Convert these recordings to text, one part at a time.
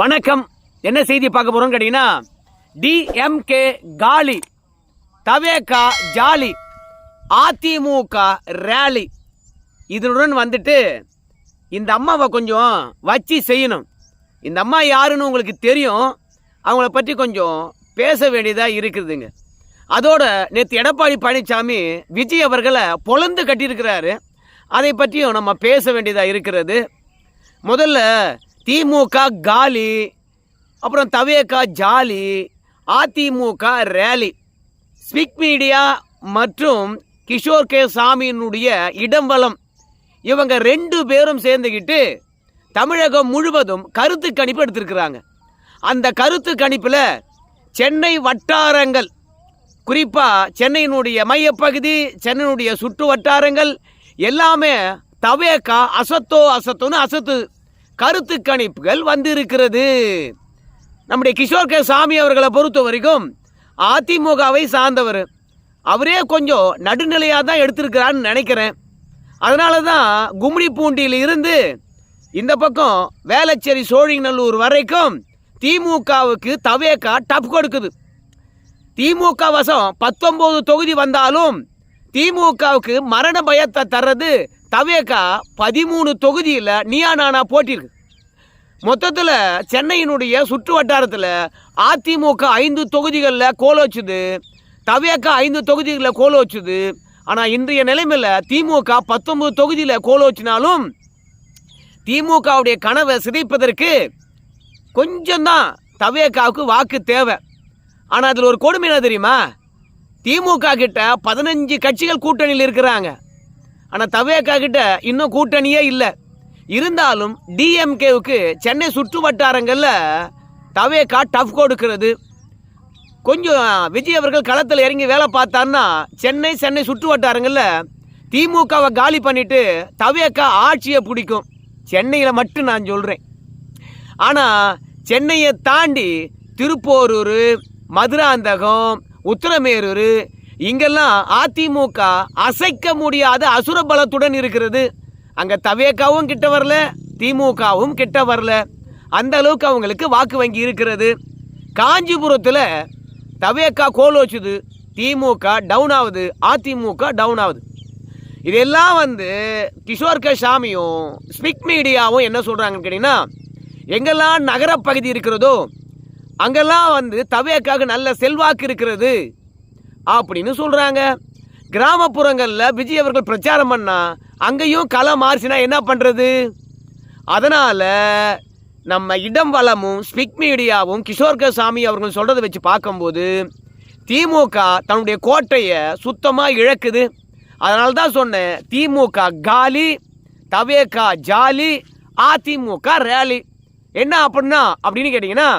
வணக்கம். என்ன செய்தி பார்க்க போறோம் கேட்டீங்கன்னா டிஎம்கே காலி தவேகா ஜாலி அதிமுக ரேலி இதனுடன் வந்துட்டு இந்த அம்மாவை கொஞ்சம் வச்சு செய்யணும். இந்த அம்மா யாருன்னு உங்களுக்கு தெரியும். அவங்கள பற்றி கொஞ்சம் பேச வேண்டியதாக இருக்குதுங்க. அதோட நேற்று எடப்பாடி பழனிசாமி விஜய் அவர்களை பொழந்து கட்டியிருக்கிறாரு. அதை பற்றியும் நம்ம பேச வேண்டியதாக இருக்கிறது. முதல்ல திமுக காலி அப்புறம் தவேகா ஜாலி அதிமுக ரேலி. ஸ்பிக் மீடியா மற்றும் கிஷோர் கே சாமியினுடைய இடம்பலம் இவங்க ரெண்டு பேரும் சேர்ந்துக்கிட்டு தமிழகம் முழுவதும் கருத்து கணிப்பு எடுத்திருக்கிறாங்க. அந்த கருத்து கணிப்பில் சென்னை வட்டாரங்கள் குறிப்பாக சென்னையினுடைய மையப்பகுதி சென்னையினுடைய சுற்று வட்டாரங்கள் எல்லாமே தவேக்கா அசத்தோ அசத்தோன்னு அசத்து கருத்து கணிப்புகள் வந்திருக்கிறது. நம்முடைய கிஷோர் கே சாமி அவர்களை பொறுத்த வரைக்கும் அதிமுகவை சார்ந்தவர். அவரே கொஞ்சம் நடுநிலையாக தான் எடுத்திருக்கிறான்னு நினைக்கிறேன். அதனால தான் கும்மிடி பூண்டியில் இருந்து இந்த பக்கம் வேளச்சேரி சோழிங்கநல்லூர் வரைக்கும் திமுகவுக்கு தவேக்கா டப் கொடுக்குது. திமுக வசம் பத்தொம்போது தொகுதி வந்தாலும் திமுகவுக்கு மரண பயத்தை தர்றது தவேக்கா பதிமூணு தொகுதியில் நீயா நானா போட்டிருக்கு மொத்தத்தில் சென்னையினுடைய சுற்று வட்டாரத்தில் அதிமுக ஐந்து தொகுதிகளில் கோல வச்சுது தவேக்கா ஐந்து தொகுதிகளில் கோல வச்சுது ஆனால் இன்றைய நிலைமையில் திமுக பத்தொன்பது தொகுதியில் கோல வச்சினாலும் திமுகவுடைய கனவை சிதைப்பதற்கு கொஞ்சம்தான் தவேக்காவுக்கு வாக்கு தேவை. ஆனால் அதில் ஒரு கொடுமை என்ன தெரியுமா? திமுக கிட்ட பதினஞ்சு கட்சிகள் கூட்டணியில் இருக்கிறாங்க. ஆனால் தவேக்கா கிட்ட இன்னும் கூட்டணியே இல்லை. இருந்தாலும் டிஎம்கேவுக்கு சென்னை சுற்று வட்டாரங்களில் தவேக்கா டஃப் கொடுக்கிறது கொஞ்சம் விஜய் அவர்கள் களத்தில் இறங்கி வேலை பார்த்தாருன்னா சென்னை சென்னை சுற்று வட்டாரங்களில் திமுகவை காலி பண்ணிவிட்டு தவேக்கா ஆட்சியை பிடிக்கும். சென்னையில் மட்டும் நான் சொல்கிறேன் ஆனால் சென்னையை தாண்டி திருப்போரூர் மதுராந்தகம் உத்தரமேரூர் இங்கெல்லாம் அதிமுக அசைக்க முடியாத அசுர பலத்துடன் இருக்கிறது. அங்கே தவேக்காவும் கிட்ட வரல திமுகவும் கிட்ட வரல. அந்த அளவுக்கு அவங்களுக்கு வாக்கு வங்கி இருக்கிறது. காஞ்சிபுரத்தில் தவேக்கா கோல் வச்சுது திமுக டவுன் ஆகுது அதிமுக டவுன் ஆகுது இதெல்லாம் வந்து கிஷோர் சாமியும் ஸ்பிக் மீடியாவும் என்ன சொல்கிறாங்கன்னு கேட்டிங்கன்னா எங்கெல்லாம் நகரப்பகுதி இருக்கிறதோ அங்கெல்லாம் வந்து தவேக்காவுக்கு நல்ல செல்வாக்கு இருக்கிறது. அப்படின்னு சொல்கிறாங்க கிராமப்புறங்களில் விஜய் அவர்கள் பிரச்சாரம் பண்ணால் அங்கேயும் களை மாறிச்சுனா என்ன பண்ணுறது அதனால் நம்ம இடம் வளமும் ஸ்பிக் மீடியாவும் கிஷோர் சாமி அவர்கள் சொல்கிறத வச்சு பார்க்கும்போது திமுக தன்னுடைய கோட்டையை சுத்தமாக இழக்குது. அதனால தான் சொன்னேன் திமுக காலி தவேகா ஜாலி அதிமுக ரேலி. என்ன அப்படின்னா அப்படின்னு கேட்டிங்கன்னா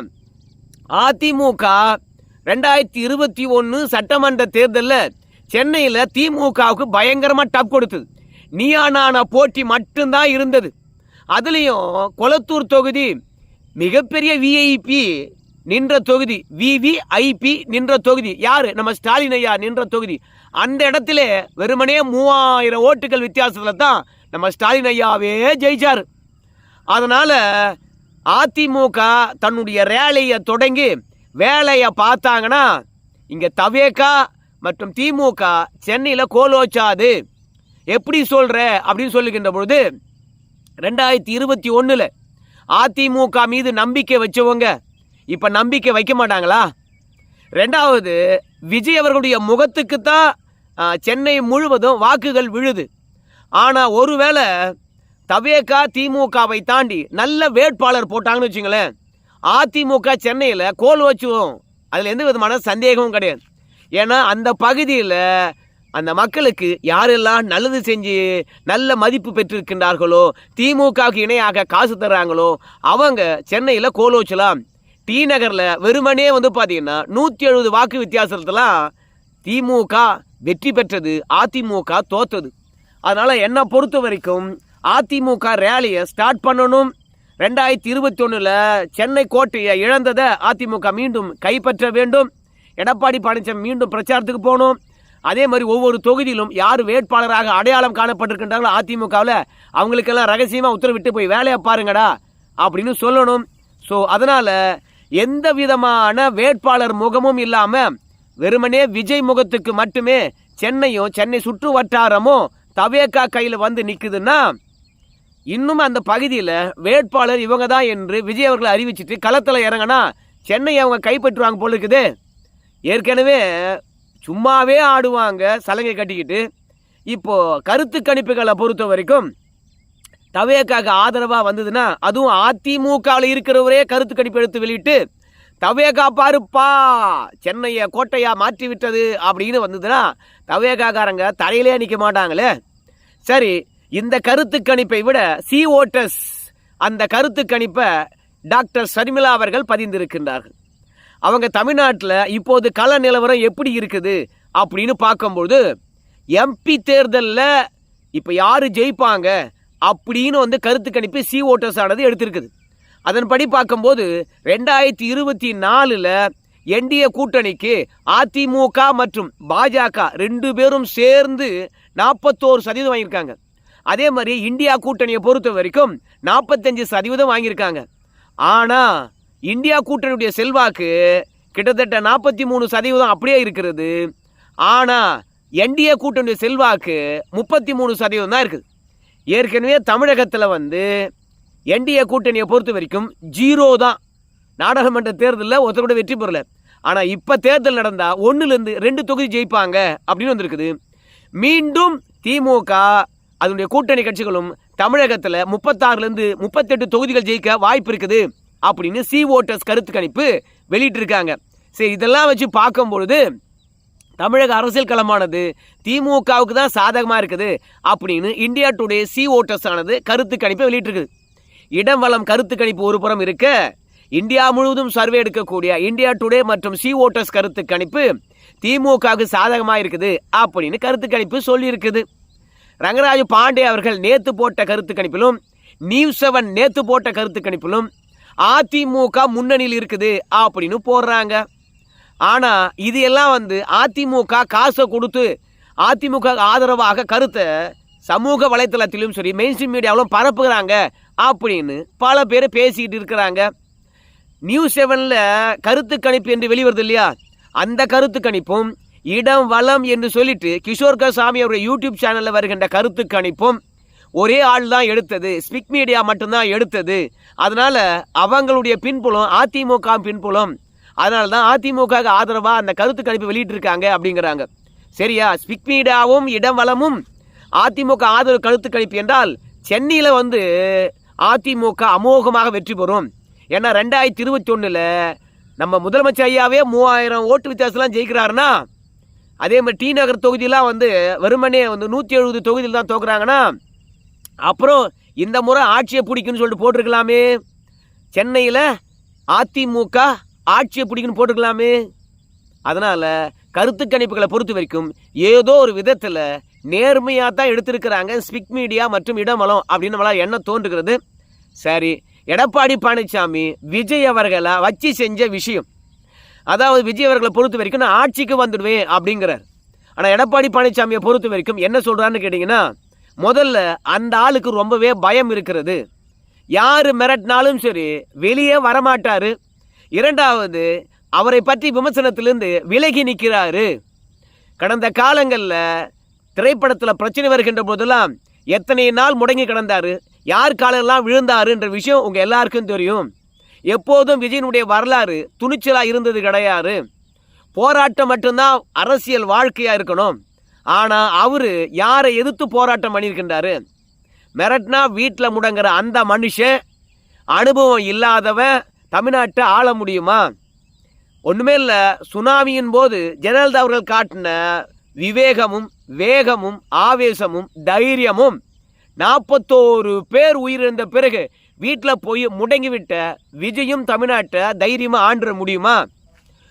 அதிமுக ரெண்டாயிரத்தி இருபத்தி ஒன்று சட்டமன்ற தேர்தலில் சென்னையில் திமுகவுக்கு பயங்கரமாக டப் கொடுத்தது. நீயானான போட்டி மட்டும்தான் இருந்தது. அதுலேயும் கொளத்தூர் தொகுதி மிகப்பெரிய விஐபி நின்ற தொகுதி விவிஐபி நின்ற தொகுதி. யார்? நம்ம ஸ்டாலின் ஐயா நின்ற தொகுதி. அந்த இடத்துல வெறுமனே மூவாயிரம் ஓட்டுகள் வித்தியாசத்தில் தான் நம்ம ஸ்டாலின் ஐயாவே ஜெயிச்சார். அதனால் அதிமுக தன்னுடைய ரேலியை தொடங்கி வேலையை பார்த்தாங்கன்னா இங்கே தவேக்கா மற்றும் திமுக சென்னையில் கோலோச்சாது. எப்படி சொல்கிற அப்படின்னு சொல்லுகின்ற பொழுது ரெண்டாயிரத்தி இருபத்தி ஒன்றில் அதிமுக மீது நம்பிக்கை வச்சவங்க இப்போ நம்பிக்கை வைக்க மாட்டாங்களா? ரெண்டாவது விஜய் அவர்களுடைய முகத்துக்கு தான் சென்னை முழுவதும் வாக்குகள் விழுது. ஆனால் ஒருவேளை தவேகா திமுகவை தாண்டி நல்ல வேட்பாளர் போட்டாங்கன்னு வச்சுங்களேன் அதிமுக சென்னையில் கோல் வச்சுவோம். அதில் எந்த விதமான சந்தேகமும் கிடையாது. ஏன்னா அந்த பகுதியில் அந்த மக்களுக்கு யாரெல்லாம் நல்லது செஞ்சு நல்ல மதிப்பு பெற்றிருக்கின்றார்களோ திமுகவுக்கு இணையாக காசு தர்றாங்களோ அவங்க சென்னையில் கோல் வச்சலாம். டி நகரில் வெறுமனே வந்து பார்த்தீங்கன்னா நூற்றி எழுபது வாக்கு வித்தியாசத்துலாம் திமுக வெற்றி பெற்றது அதிமுக தோத்தது. அதனால் என்னை பொறுத்த வரைக்கும் அதிமுக ரேலியை ஸ்டார்ட் பண்ணணும். ரெண்டாயிரத்தி இருபத்தி ஒன்றில் சென்னை கோட்டையை இழந்ததை அதிமுக மீண்டும் கைப்பற்ற வேண்டும். எடப்பாடி பழனிசாமி மீண்டும் பிரச்சாரத்துக்கு போகணும். அதே மாதிரி ஒவ்வொரு தொகுதியிலும் யார் வேட்பாளராக அடையாளம் காணப்பட்டிருக்கின்றாங்களோ அதிமுகவில் அவங்களுக்கெல்லாம் ரகசியமாக உத்தரவிட்டு போய் வேலையை பாருங்கடா அப்படின்னு சொல்லணும். ஸோ அதனால் எந்த விதமான வேட்பாளர் முகமும் இல்லாமல் வெறுமனே விஜய் முகத்துக்கு மட்டுமே சென்னையும் சென்னை சுற்று வட்டாரமும் தவேக்கா கையில் வந்து நிற்குதுன்னா இன்னும் அந்த பகுதியில் வேட்பாளர் இவங்க தான் என்று விஜய் அவர்களை அறிவிச்சிட்டு களத்தில் இறங்கினா சென்னை அவங்க கைப்பற்றுவாங்க போல இருக்குது. ஏற்கனவே சும்மாவே ஆடுவாங்க சலங்கை கட்டிக்கிட்டு. இப்போது கருத்து கணிப்புகளை பொறுத்த வரைக்கும் தவேக்காக்கு ஆதரவாக வந்ததுன்னா அதுவும் அதிமுகவில் இருக்கிறவரே கருத்து கணிப்பு எடுத்து வெளியிட்டு தவேகா பாருப்பா சென்னையை கோட்டையா மாற்றி விட்டது அப்படின்னு வந்ததுன்னா தவேகாக்காரங்க தலையிலே நிற்க மாட்டாங்களே. சரி இந்த கருத்து கணிப்பை விட சி ஓட்டஸ் அந்த கருத்து கணிப்பை டாக்டர் சர்மிளா அவர்கள் பதிந்திருக்கின்றார்கள். அவங்க தமிழ்நாட்டில் இப்போது கள நிலவரம் எப்படி இருக்குது அப்படின்னு பார்க்கும்பொழுது எம்பி தேர்தலில் இப்போ யார் ஜெயிப்பாங்க அப்படின்னு வந்து கருத்து கணிப்பு சி ஓட்டர்ஸ் ஆனது எடுத்திருக்குது. அதன்படி பார்க்கும்போது ரெண்டாயிரத்தி இருபத்தி நாலில் என்டிஏ கூட்டணிக்கு அதிமுக மற்றும் பாஜக ரெண்டு பேரும் சேர்ந்து நாற்பத்தோரு சதவீதம் வாங்கியிருக்காங்க. அதே மாதிரி இந்தியா கூட்டணியை பொறுத்த வரைக்கும் நாற்பத்தஞ்சு சதவீதம் வாங்கியிருக்காங்க. ஆனால் இந்தியா கூட்டணியுடைய செல்வாக்கு கிட்டத்தட்ட நாற்பத்தி மூணு சதவீதம் அப்படியே இருக்கிறது. ஆனால் என்டிஏ கூட்டணியுடைய செல்வாக்கு முப்பத்தி மூணு சதவீதம் தான் இருக்குது. ஏற்கனவே தமிழகத்தில் வந்து என்டிஏ கூட்டணியை பொறுத்த வரைக்கும் ஜீரோ தான். நாடாளுமன்ற தேர்தலில் ஒருத்தர் கூட வெற்றி பெறல. ஆனால் இப்போ தேர்தல் நடந்தால் ஒன்றுலேருந்து ரெண்டு தொகுதி ஜெயிப்பாங்க அப்படின்னு வந்திருக்குது. மீண்டும் திமுக அதனுடைய கூட்டணி கட்சிகளும் தமிழகத்தில் முப்பத்தாறுலேருந்து முப்பத்தெட்டு தொகுதிகள் ஜெயிக்க வாய்ப்பு இருக்குது அப்படின்னு சி ஓட்டர்ஸ் கருத்து கணிப்பு வெளியிட்டிருக்காங்க. சரி இதெல்லாம் வச்சு பார்க்கும்பொழுது தமிழக அரசியல் களமானது திமுகவுக்கு தான் சாதகமாக இருக்குது அப்படின்னு இந்தியா டுடே சி ஓட்டர்ஸ் ஆனது கருத்து கணிப்பை வெளியிட்டிருக்குது. இடம் வளம் கருத்து கணிப்பு ஒரு புறம் இருக்க இந்தியா முழுவதும் சர்வே எடுக்கக்கூடிய இந்தியா டுடே மற்றும் சி ஓட்டர்ஸ் கருத்து கணிப்பு திமுகவுக்கு சாதகமாக இருக்குது அப்படின்னு கருத்து கணிப்பு சொல்லியிருக்குது. ரங்கராஜ் பாண்டே அவர்கள் நேத்து போட்ட கருத்து கணிப்பிலும் நியூஸ் செவன் நேத்து போட்ட கருத்து கணிப்பிலும் அதிமுக முன்னணியில் இருக்குது அப்படின்னு போடுறாங்க. ஆனால் இது எல்லாம் வந்து அதிமுக காசை கொடுத்து அதிமுக ஆதரவாக கருத்தை சமூக வலைத்தளத்திலும் சரி மெயின்ஸ்ட்ரீம் மீடியாவிலும் பரப்புகிறாங்க அப்படின்னு பல பேர் பேசிக்கிட்டு இருக்கிறாங்க. நியூஸ் செவனில் கருத்து கணிப்பு என்று வெளிவருது இல்லையா? அந்த கருத்து கணிப்பும் இடம் வளம் என்று சொல்லிட்டு கிஷோர்கர் சாமி அவருடைய யூடியூப் சேனலில் வருகின்ற கருத்து கணிப்பும் ஒரே ஆள் தான் எடுத்தது. ஸ்பிக் மீடியா மட்டும்தான் எடுத்தது. அதனால் அவங்களுடைய பின்புலம் அதிமுக பின்புலம். அதனால தான் அதிமுக ஆதரவாக அந்த கருத்து கணிப்பு வெளியிட்டிருக்காங்க அப்படிங்கிறாங்க. சரியா? ஸ்பிக் மீடியாவும் இடம் வளமும் அதிமுக ஆதரவு கருத்து கணிப்பு என்றால் சென்னையில் வந்து அதிமுக அமோகமாக வெற்றி பெறும். ஏன்னா ரெண்டாயிரத்தி இருபத்தி ஒன்றில் நம்ம முதலமைச்சர் ஐயாவே மூவாயிரம் ஓட்டு வித்தியாசம்லாம் ஜெயிக்கிறாருன்னா அதே மாதிரி டி நகர் தொகுதியெலாம் வந்து வெறுமனே வந்து நூற்றி எழுபது தொகுதியில் தான் தோக்குறாங்கன்னா அப்புறம் இந்த முறை ஆட்சியை பிடிக்குன்னு சொல்லிட்டு போட்டிருக்கலாமே. சென்னையில் அதிமுக ஆட்சியை பிடிக்குன்னு போட்டிருக்கலாமே. அதனால் கருத்து கணிப்புகளை பொறுத்த வரைக்கும் ஏதோ ஒரு விதத்தில் நேர்மையாக தான் எடுத்திருக்கிறாங்க ஸ்பிக் மீடியா மற்றும் இடமலம் அப்படின்னு நம்மளால் எண்ணம் தோன்றுகிறது. சரி எடப்பாடி பழனிசாமி விஜய் அவர்களை வச்சு செஞ்ச விஷயம். அதாவது விஜய் அவர்களை பொறுத்த வரைக்கும் நான் ஆட்சிக்கு வந்துடுவேன் அப்படிங்கிறார். ஆனால் எடப்பாடி பழனிசாமியை பொறுத்த வரைக்கும் என்ன சொல்கிறான்னு கேட்டிங்கன்னா முதல்ல அந்த ஆளுக்கு ரொம்பவே பயம் இருக்கிறது. யார் மிரட்டினாலும் சரி வெளியே வரமாட்டார். இரண்டாவது அவரை பற்றி விமர்சனத்திலிருந்து விலகி நிற்கிறாரு. கடந்த காலங்களில் திரைப்படத்தில் பிரச்சனை வருகின்ற போதெல்லாம் எத்தனை நாள் முடங்கி கிடந்தாரு யார் காலெல்லாம் விழுந்தாருன்ற விஷயம் உங்கள் எல்லாருக்கும் தெரியும். எப்போதும் விஜயனுடைய வரலாறு துணிச்சலாக இருந்தது கிடையாது. போராட்டம் மட்டும்தான் அரசியல் வாழ்க்கையாக இருக்கணும். ஆனால் அவர் யாரை எதிர்த்து போராட்டம் பண்ணியிருக்கின்றாரு? மிரட்னா வீட்டில் முடங்குற அந்த மனுஷன் அனுபவம் இல்லாதவன் தமிழ்நாட்டை ஆள முடியுமா? ஒன்றுமே இல்லை சுனாமியின் போது ஜெயலலிதா அவர்கள் காட்டின விவேகமும் வேகமும் ஆவேசமும் தைரியமும் நாற்பத்தோரு பேர் உயிரிழந்த பிறகு வீட்டில் போய் முடங்கிவிட்ட விஜயும் தமிழ்நாட்டை தைரியமாக ஆண்டுற முடியுமா?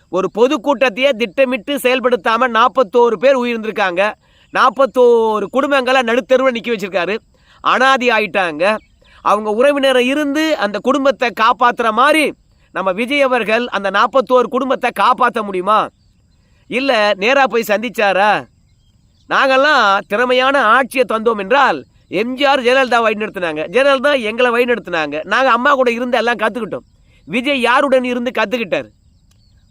ஒரு பொதுக்கூட்டத்தையே திட்டமிட்டு செயல்படுத்தாமல் நாற்பத்தோரு பேர் உயிர்ந்திருக்காங்க. நாற்பத்தோரு குடும்பங்களை நடுத்தருவில் நிற்க வச்சுருக்காரு. அனாதி ஆயிட்டாங்க. அவங்க உறவினரை இருந்து அந்த குடும்பத்தை காப்பாற்றுற மாதிரி நம்ம விஜய் அவர்கள் அந்த நாற்பத்தோரு குடும்பத்தை காப்பாற்ற முடியுமா? இல்லை நேராக போய் சந்திச்சாரா? நாங்கள்லாம் திறமையான ஆட்சியை தந்தோம் என்றால் எம்ஜிஆர் ஜெயலலிதா வழிநடத்தினாங்க ஜெயலலிதா எங்களை வழிநடத்தினாங்க நாங்கள் அம்மா கூட இருந்து எல்லாம் கற்றுக்கிட்டோம் விஜய் யாருடன் இருந்து கற்றுக்கிட்டார்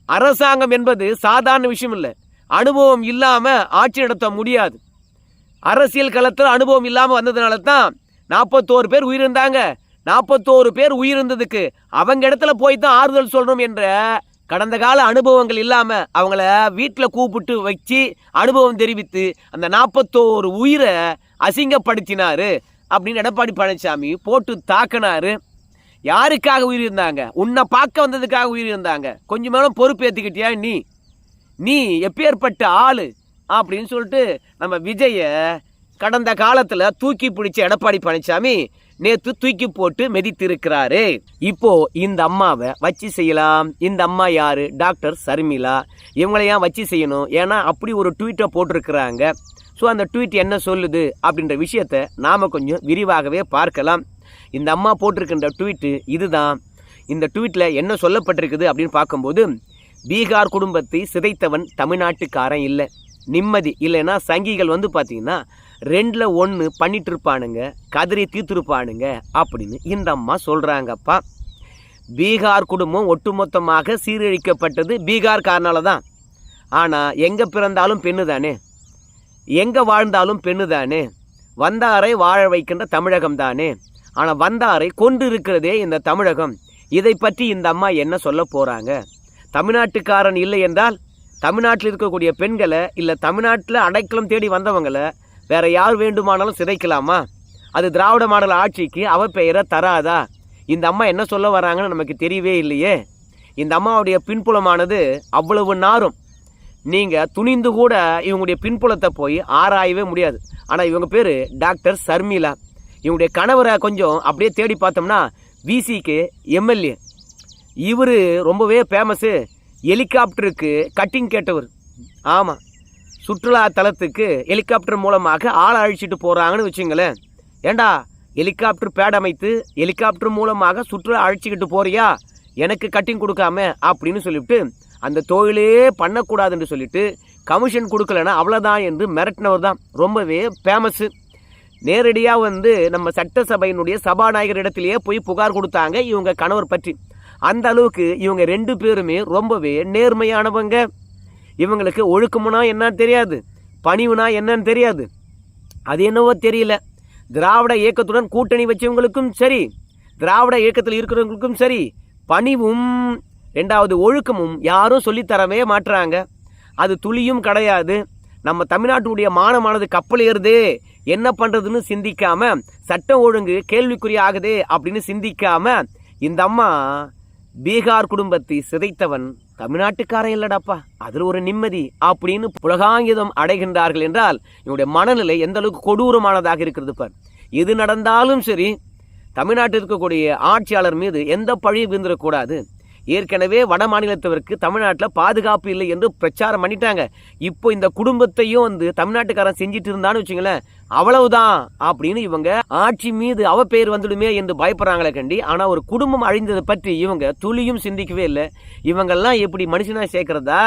அரசாங்கம் என்பது சாதாரண விஷயம் இல்லை. அனுபவம் இல்லாமல் ஆட்சி நடத்த முடியாது. அரசியல் களத்தில் அனுபவம் இல்லாமல் வந்ததுனால தான் நாற்பத்தோரு பேர் உயிரிழந்தாங்க. நாற்பத்தோரு பேர் உயிரிழந்ததுக்கு அவங்க இடத்துல போய் தான் ஆறுதல் சொல்கிறோம் என்ற கடந்த கால அனுபவங்கள் இல்லாமல் அவங்கள வீட்டில் கூப்பிட்டு வச்சு அனுபவம் தெரிவித்து அந்த நாற்பத்தோரு உயிரை அசிங்கப்படுத்தினாரு அப்படின்னு எடப்பாடி பழனிசாமி போட்டு தாக்கினாரு. யாருக்காக உயிர் இருந்தாங்க? உன்னை பார்க்க வந்ததுக்காக உயிரிழந்தாங்க கொஞ்சம் மேலும் பொறுப்பேற்றுக்கிட்டியா நீ? நீ எப்பேற்பட்ட ஆள்? அப்படின்னு சொல்லிட்டு நம்ம விஜய கடந்த காலத்தில் தூக்கி பிடிச்ச எடப்பாடி பழனிசாமி நேற்று தூக்கி போட்டு மெதித்திருக்கிறாரு. இப்போ இந்த அம்மாவை வச்சு செய்யலாம். இந்த அம்மா யாரு? டாக்டர் சர்மிளா. இவங்களை வச்சு செய்யணும்? ஏன்னா அப்படி ஒரு ட்வீட்டை போட்டிருக்கிறாங்க. ஸோ அந்த ட்வீட் என்ன சொல்லுது அப்படின்ற விஷயத்தை நாம் கொஞ்சம் விரிவாகவே பார்க்கலாம். இந்த அம்மா போட்டிருக்கின்ற ட்வீட்டு இதுதான். இந்த ட்வீட்டில் என்ன சொல்லப்பட்டிருக்குது அப்படின்னு பார்க்கும்போது பீகார் குடும்பத்தை சிதைத்தவன் தமிழ்நாட்டுக்காரன் இல்லை. நிம்மதி இல்லைன்னா சங்கிகள் வந்து பார்த்தீங்கன்னா ரெண்டில் ஒன்று பண்ணிட்டு இருப்பானுங்க கதறி தீர்த்துருப்பானுங்க அப்படின்னு இந்த அம்மா சொல்கிறாங்கப்பா பீகார் குடும்பம் ஒட்டுமொத்தமாக சீரழிக்கப்பட்டது பீகார்காரனால தான். ஆனால் எங்கே பிறந்தாலும் பெண்ணு தானே எங்கே வாழ்ந்தாலும் பெண்ணு தானே வந்தாரை வாழ வைக்கின்ற தமிழகம் தானே? ஆனால் வந்தாரை கொண்டு இருக்கிறதே இந்த தமிழகம். இதை பற்றி இந்த அம்மா என்ன சொல்ல போகிறாங்க தமிழ்நாட்டுக்காரன் இல்லை என்றால் தமிழ்நாட்டில் இருக்கக்கூடிய பெண்களை இல்லை தமிழ்நாட்டில் அடைக்கலம் தேடி வந்தவங்களை வேற யார் வேண்டுமானாலும் சிதைக்கலாமா? அது திராவிட மாடல் ஆட்சிக்கு அவ பெயரை தராதா? இந்த அம்மா என்ன சொல்ல வராங்கன்னு நமக்கு தெரியவே இல்லையே. இந்த அம்மாவுடைய பின்புலமானது அவ்வளவு நாரும் நீங்கள் துணிந்து கூட இவங்களுடைய பின்புலத்தை போய் ஆராயவே முடியாது. ஆனால் இவங்க பேர் டாக்டர் சர்மிளா. இவங்களுடைய கணவரை கொஞ்சம் அப்படியே தேடி பார்த்தோம்னா விசிக்கு எம்எல்ஏ இவர் ரொம்பவே ஃபேமஸு ஹெலிகாப்டருக்கு கட்டிங் கேட்டவர். ஆமாம் சுற்றுலா தலத்துக்கு ஹெலிகாப்டர் மூலமாக ஆளை அழிச்சிட்டு போகிறாங்கன்னு வச்சுங்களேன். ஏண்டா ஹெலிகாப்டர் பேட் அமைத்து ஹெலிகாப்டர் மூலமாக சுற்றுலா அழைச்சிக்கிட்டு போறியா? எனக்கு கட்டிங் கொடுக்காம அப்படின்னு சொல்லிவிட்டு அந்த தொழிலே பண்ணக்கூடாதுன்னு சொல்லிட்டு கமிஷன் கொடுக்கலன்னா அவ்வளோதான் என்று மிரட்டினவர் தான். ரொம்பவே ஃபேமஸ்ஸு நேரடியாக வந்து நம்ம சட்டசபையினுடைய சபாநாயகர் இடத்திலேயே போய் புகார் கொடுத்தாங்க இவங்க கணவர் பற்றி. அந்த அளவுக்கு இவங்க ரெண்டு பேருமே ரொம்பவே நேர்மையானவங்க. இவங்களுக்கு ஒழுக்கமுனா என்னன்னு தெரியாது. பணிவுனா என்னன்னு தெரியாது. அது என்னவோ தெரியல. திராவிட இயக்கத்துடன் கூட்டணி வச்சவங்களுக்கும் சரி திராவிட இயக்கத்தில் இருக்கிறவங்களுக்கும் சரி பணிவும் ரெண்டாவது ஒழுக்கமும் யாரும் சொல்லித்தரவே மாட்டுறாங்க அது துளியும் கிடையாது. நம்ம தமிழ்நாட்டுடைய மானமானது கப்பல் ஏறுது என்ன பண்ணுறதுன்னு சிந்திக்காம சட்டம் ஒழுங்கு கேள்விக்குறி ஆகுது அப்படின்னு சிந்திக்காம இந்த அம்மா பீகார் குடும்பத்தை சிதைத்தவன் தமிழ்நாட்டுக்காரன் இல்லடாப்பா. அதில் ஒரு நிம்மதி அப்படின்னு புலகாங்கிதம் அடைகின்றார்கள் என்றால் இவனுடைய மனநிலை எந்த அளவுக்கு கொடூரமானதாக இருக்கிறது பார். எது நடந்தாலும் சரி தமிழ்நாட்டில் இருக்கக்கூடிய ஆட்சியாளர் மீது எந்த பழியும் விழுந்துடக்கூடாது. ஏற்கனவே வட மாநிலத்தவருக்கு தமிழ்நாட்டில் பாதுகாப்பு இல்லை என்று பிரச்சாரம் பண்ணிட்டாங்க. இப்போ இந்த குடும்பத்தையும் வந்து தமிழ்நாட்டுக்காரன் செஞ்சுட்டு இருந்தான்னு வச்சுங்களேன் அவ்வளவுதான் அப்படின்னு இவங்க ஆட்சி மீது அவ பெயர் வந்துடுமே என்று பயப்படுறாங்களே கண்டி. ஆனால் ஒரு குடும்பம் அழிந்ததை பற்றி இவங்க துளியும் சிந்திக்கவே இல்லை. இவங்கெல்லாம் எப்படி மனுஷனாக சேர்க்கறதா?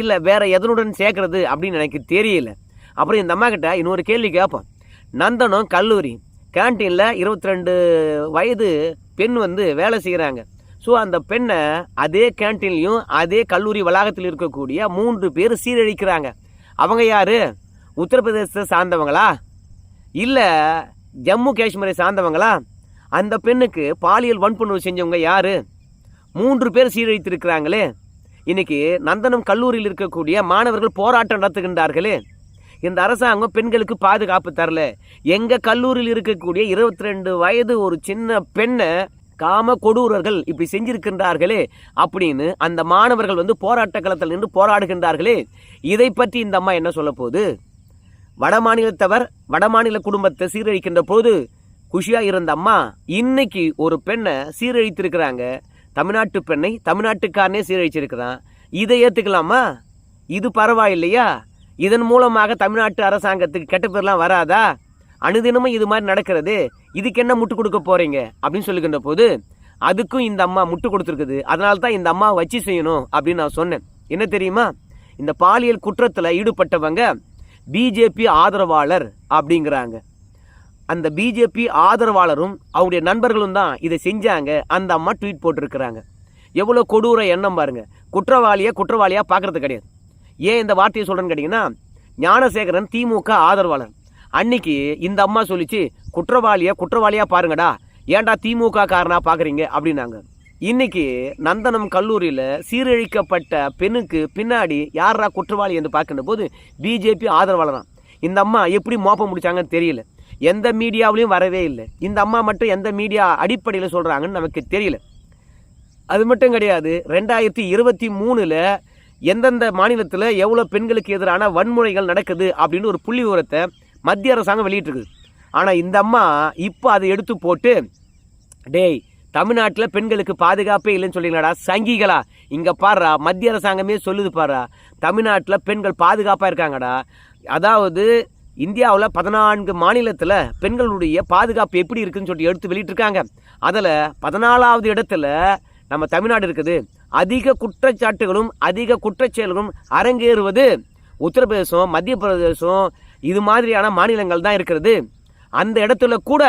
இல்லை வேற எதனுடன் சேர்க்கறது அப்படின்னு எனக்கு தெரியல. அப்புறம் இந்த அம்மா கிட்ட இன்னொரு கேள்வி கேட்போம். நந்தனம் கல்லூரி கேன்டீனில் இருபத்தி ரெண்டு வயது பெண் வந்து வேலை செய்கிறாங்க ஸோ அந்த பெண்ணை அதே கேன்டீன்லையும் அதே கல்லூரி வளாகத்தில் இருக்கக்கூடிய மூன்று பேர் சீரழிக்கிறாங்க. அவங்க யார்? உத்தரப்பிரதேசத்தை சார்ந்தவங்களா? இல்லை ஜம்மு காஷ்மீரை சார்ந்தவங்களா? அந்த பெண்ணுக்கு பாலியல் வன்புணர்வு செஞ்சவங்க யார்? மூன்று பேர் சீரழித்திருக்கிறாங்களே. இன்னைக்கு நந்தனம் கல்லூரியில் இருக்கக்கூடிய மாணவர்கள் போராட்டம் நடத்துகின்றார்களே. இந்த அரசாங்கம் பெண்களுக்கு பாதுகாப்பு தரல. எங்கள் கல்லூரியில் இருக்கக்கூடிய இருபத்தி ரெண்டு வயது ஒரு சின்ன பெண்ணை காம கொடூரர்கள் இப்படி செஞ்சிருக்கின்றார்களே அப்படின்னு அந்த மாணவர்கள் வந்து போராட்ட களத்தில் நின்று போராடுகின்றார்களே. இதை பற்றி இந்த அம்மா என்ன சொல்ல போகுது? வடமாநிலத்தவர் வடமாநில குடும்பத்தை சீரழிக்கின்ற போது குஷியாக இருந்த அம்மா இன்னைக்கு ஒரு பெண்ணை சீரழித்திருக்கிறாங்க. தமிழ்நாட்டு பெண்ணை தமிழ்நாட்டுக்காரனே சீரழிச்சிருக்கிறான். இதை ஏற்றுக்கலாமா இது பரவாயில்லையா? இதன் மூலமாக தமிழ்நாட்டு அரசாங்கத்துக்கு கெட்ட பேர்லாம் வராதா? அனுதினமும் இது மாதிரி நடக்கிறது. இதுக்கு என்ன முட்டு கொடுக்க போகிறீங்க அப்படின்னு சொல்லுகின்ற போது அதுக்கும் இந்த அம்மா முட்டு கொடுத்துருக்குது. அதனால தான் இந்த அம்மா வச்சு செய்யணும் அப்படின்னு நான் சொன்னேன். என்ன தெரியுமா? இந்த பாலியல் குற்றத்தில் ஈடுபட்டவங்க பிஜேபி ஆதரவாளர் அப்படிங்கிறாங்க. அந்த பிஜேபி ஆதரவாளரும் அவருடைய நண்பர்களும் தான் இதை செஞ்சாங்க. அந்த அம்மா ட்வீட் போட்டிருக்கிறாங்க. எவ்வளோ கொடூர எண்ணம் பாருங்கள் குற்றவாளியை குற்றவாளியாக பார்க்கறது கிடையாது. ஏன் இந்த வார்த்தையை சொல்கிறேன்னு கேட்டிங்கன்னா ஞானசேகரன் திமுக ஆதரவாளர். அன்னைக்கு இந்த அம்மா சொல்லிச்சு குற்றவாளியை குற்றவாளியாக பாருங்கடா. ஏன்டா திமுக காரனா பார்க்குறீங்க அப்படின்னாங்க. இன்னைக்கு நந்தனம் கல்லூரியில் சீரழிக்கப்பட்ட பெண்ணுக்கு பின்னாடி யாரா குற்றவாளி என்று பார்க்கின்ற போது பிஜேபி ஆதரவாளராம் இந்த அம்மா எப்படி மோப்பம் முடிச்சாங்கன்னு தெரியல. எந்த மீடியாவிலையும் வரவே இல்லை. இந்த அம்மா மட்டும் எந்த மீடியா அடிப்படையில் சொல்கிறாங்கன்னு நமக்கு தெரியல. அது மட்டும் கிடையாது ரெண்டாயிரத்தி இருபத்தி மூணில் எந்தெந்த மாநிலத்தில் எவ்வளோ பெண்களுக்கு எதிரான வன்முறைகள் நடக்குது அப்படின்னு ஒரு புள்ளி விவரத்தை மத்திய அரசாங்கம் வெளியிட்டிருக்குது. ஆனால் இந்த அம்மா இப்போ அதை எடுத்து போட்டு டேய் தமிழ்நாட்டில் பெண்களுக்கு பாதுகாப்பே இல்லைன்னு சொல்லிங்களாடா சங்கிகளா? இங்கே பாடுறா மத்திய அரசாங்கமே சொல்லுது பாடுறா தமிழ்நாட்டில் பெண்கள் பாதுகாப்பாக இருக்காங்கடா. அதாவது இந்தியாவில் பதினான்கு மாநிலத்தில் பெண்களுடைய பாதுகாப்பு எப்படி இருக்குதுன்னு சொல்லிட்டு எடுத்து வெளியிட்டிருக்காங்க. அதில் பதினாலாவது இடத்துல நம்ம தமிழ்நாடு இருக்குது. அதிக குற்றச்சாட்டுகளும் அதிக குற்றச்செயல்களும் அரங்கேறுவது உத்தரப்பிரதேசம் மத்திய பிரதேசம் இது மாதிரியான மாநிலங்கள் தான் இருக்கிறது. அந்த இடத்துல கூட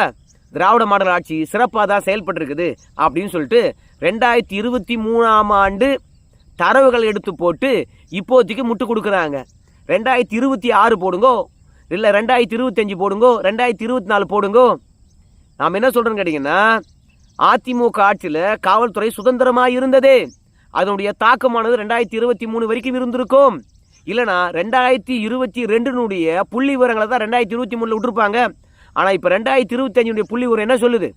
திராவிட மாடல் ஆட்சி சிறப்பாக தான் செயல்பட்டுருக்குது அப்படின்னு சொல்லிட்டு ரெண்டாயிரத்தி இருபத்தி மூணாம் ஆண்டு தரவுகள் எடுத்து போட்டு இப்போதைக்கு முட்டு கொடுக்குறாங்க. ரெண்டாயிரத்தி இருபத்தி ஆறு போடுங்கோ இல்லை ரெண்டாயிரத்தி இருபத்தஞ்சி போடுங்கோ ரெண்டாயிரத்தி இருபத்தி நாலு போடுங்கோ. நாம் என்ன சொல்கிறோன்னு கேட்டிங்கன்னா அதிமுக ஆட்சியில் காவல்துறை சுதந்திரமாக இருந்ததே. அதனுடைய தாக்கமானது ரெண்டாயிரத்தி இருபத்தி மூணு வரைக்கும் இருந்திருக்கும். இல்லைனா ரெண்டாயிரத்தி இருபத்தி ரெண்டுனுடைய புள்ளி விவரங்களை தான் ரெண்டாயிரத்தி இருபத்தி மூணில் விட்டுருப்பாங்க. ஆனால் இப்போ ரெண்டாயிரத்தி இருபத்தஞ்சுடைய புள்ளி விவரம் என்ன சொல்லுது?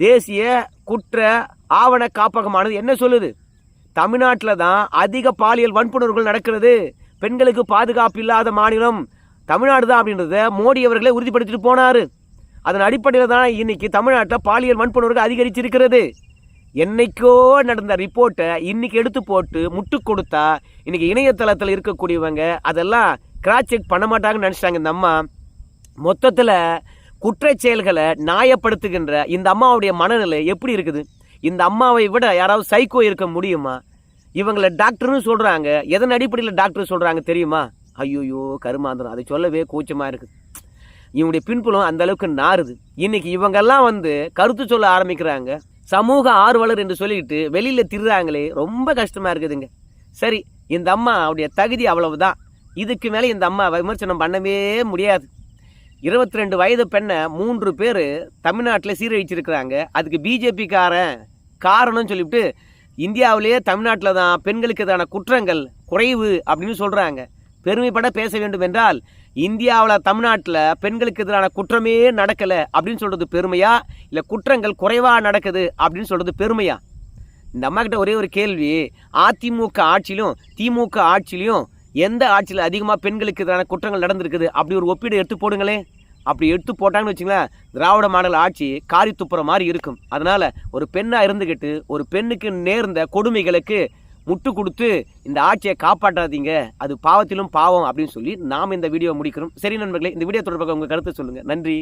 தேசிய குற்ற ஆவண காப்பகமானது என்ன சொல்லுது? தமிழ்நாட்டில் தான் அதிக பாலியல் வன்புணர்வுகள் நடக்கிறது. பெண்களுக்கு பாதுகாப்பு இல்லாத மாநிலம் தமிழ்நாடு தான் அப்படின்றத மோடி அவர்களே உறுதிப்படுத்திட்டு போனார். அதன் அடிப்படையில் தான் இன்னைக்கு தமிழ்நாட்டில் பாலியல் வன்புணர்வுகள் அதிகரிச்சிருக்கிறது. என்னைக்கோ நடந்த ரிப்போர்ட்டை இன்னைக்கு எடுத்து போட்டு முட்டு கொடுத்தா இன்னைக்கு இணையதளத்தில் இருக்கக்கூடியவங்க அதெல்லாம் கிராஸ் செக் பண்ண மாட்டாங்கன்னு நினச்சிட்டாங்க இந்த அம்மா. மொத்தத்தில் குற்றச் செயல்களை நியாயப்படுத்துகின்ற இந்த அம்மாவுடைய மனநிலை எப்படி இருக்குது? இந்த அம்மாவை விட யாராவது சைக்கோ இருக்க முடியுமா? இவங்களை டாக்டர்னு சொல்கிறாங்க எதன் அடிப்படையில் டாக்டர் சொல்கிறாங்க தெரியுமா? ஐயோயோ கருமாந்திரம். அதை சொல்லவே கூச்சமாக இருக்குது இவனுடைய பின்புலம் அந்த அளவுக்கு நாறுது. இன்னைக்கு இவங்கெல்லாம் வந்து கருத்து சொல்ல ஆரம்பிக்கிறாங்க. சமூக ஆர்வலர் என்று சொல்லிட்டு வெளியில் திருறாங்களே ரொம்ப கஷ்டமாக இருக்குதுங்க. சரி இந்த அம்மா அவருடைய தகுதி அவ்வளவுதான். இதுக்கு மேலே இந்த அம்மா விமர்சனம் பண்ணவே முடியாது. இருபத்தி ரெண்டு வயது பெண்ணை மூன்று பேர் தமிழ்நாட்டில் சீரழிச்சிருக்கிறாங்க. அதுக்கு பிஜேபிக்காரன் காரணம்னு சொல்லிவிட்டு இந்தியாவிலேயே தமிழ்நாட்டில் தான் பெண்களுக்கு எதிரான குற்றங்கள் குறைவு அப்படின்னு சொல்கிறாங்க பெருமைப்பட பேச வேண்டும் என்றால் இந்தியாவில் தமிழ்நாட்டில் பெண்களுக்கு எதிரான குற்றமே நடக்கலை அப்படின்னு சொல்கிறது பெருமையா? இல்லை குற்றங்கள் குறைவாக நடக்குது அப்படின்னு சொல்கிறது பெருமையா? இந்த அம்மாக்கிட்ட ஒரே ஒரு கேள்வி. அதிமுக ஆட்சியிலும் திமுக ஆட்சியிலையும் எந்த ஆட்சியில் அதிகமாக பெண்களுக்கு எதிரான குற்றங்கள் நடந்திருக்குது? அப்படி ஒரு ஒப்பீடு எடுத்து போடுங்களே. அப்படி எடுத்து போட்டாங்கன்னு வச்சுங்களேன் திராவிட மாடல் ஆட்சி காரி துப்புற மாதிரி இருக்கும். அதனால் ஒரு பெண்ணாக இருந்துக்கிட்டு ஒரு பெண்ணுக்கு நேர்ந்த கொடுமைகளுக்கு முட்டு கொடுத்து இந்த ஆட்சியை காப்பாற்றாதீங்க. அது பாவத்திலும் பாவம் அப்படின்னு சொல்லி நாம் இந்த வீடியோ முடிக்கிறோம். சரி நண்பர்களே இந்த வீடியோ தொடர்பாக உங்கள் கருத்தை சொல்லுங்கள் நன்றி.